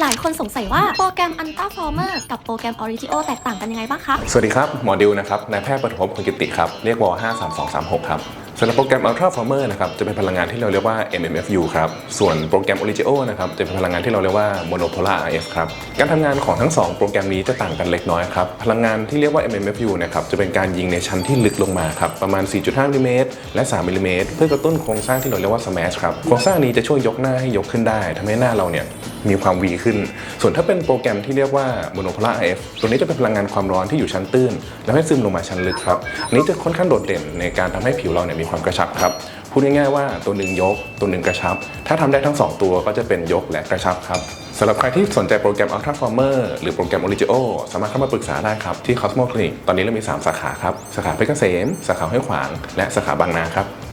หลายคนสงสัยว่าโปรแกรม Ultra Former กับโปรแกรม Origio แตกต่างกันยังไงบ้างคะสวัสดีครับ หมอดิวนะครับนายแพทย์ปฐมพงกิติครับ เรียกวอ53236 ครับสำหรับโปรแกรม Ultra Farmer นะครับจะเป็นพลังงานที่เราเรียกว่า MMFU ครับ ส่วนโปรแกรม Origio นะครับจะเป็นพลังงานที่เราเรียกว่า Monopolar RF ครับ การทำงานของทั้ง 2 โปรแกรมนี้จะต่างกันเล็กน้อยครับ พลังงานที่เรียกว่า MMFU นะครับจะเป็นการยิงในชั้นที่ลึกลงมาครับประมาณ 4.5มิลลิเมตรและ 3มิลลิเมตรเพื่อกระตุ้นโครงสร้างที่เราเรียกว่า Smash ครับ โครงสร้างนี้จะช่วยยกหน้าให้ยกขึ้นได้ทำให้หน้าเราเนี่ย มีความวีขึ้น ส่วนถ้าเป็นโปรแกรมที่เรียกว่า Monopolar RF ตัวนี้จะเป็นพลังงานความร้อนที่อยู่ชั้นตื้น แล้วให้ซึมลงมาชั้นลึกครับอันนี้จะค่อนข้างโดดเด่นในการทำให้ผิวเราเนี่ยมีความกระชับครับพูดง่ายๆว่าตัวหนึ่งยกตัวหนึ่งกระชับ ถ้าทำได้ทั้ง 2 ตัวก็จะเป็นยกและกระชับครับสำหรับใครที่สนใจโปรแกรม Ultra Former หรือโปรแกรม Origio สามารถเข้ามาปรึกษาได้ครับ ที่ Cosmo Clinic ตอนนี้เรามี 3 สาขาครับ สาขาเพชรเกษม สาขาห้วยขวาง และสาขาบางนาครับ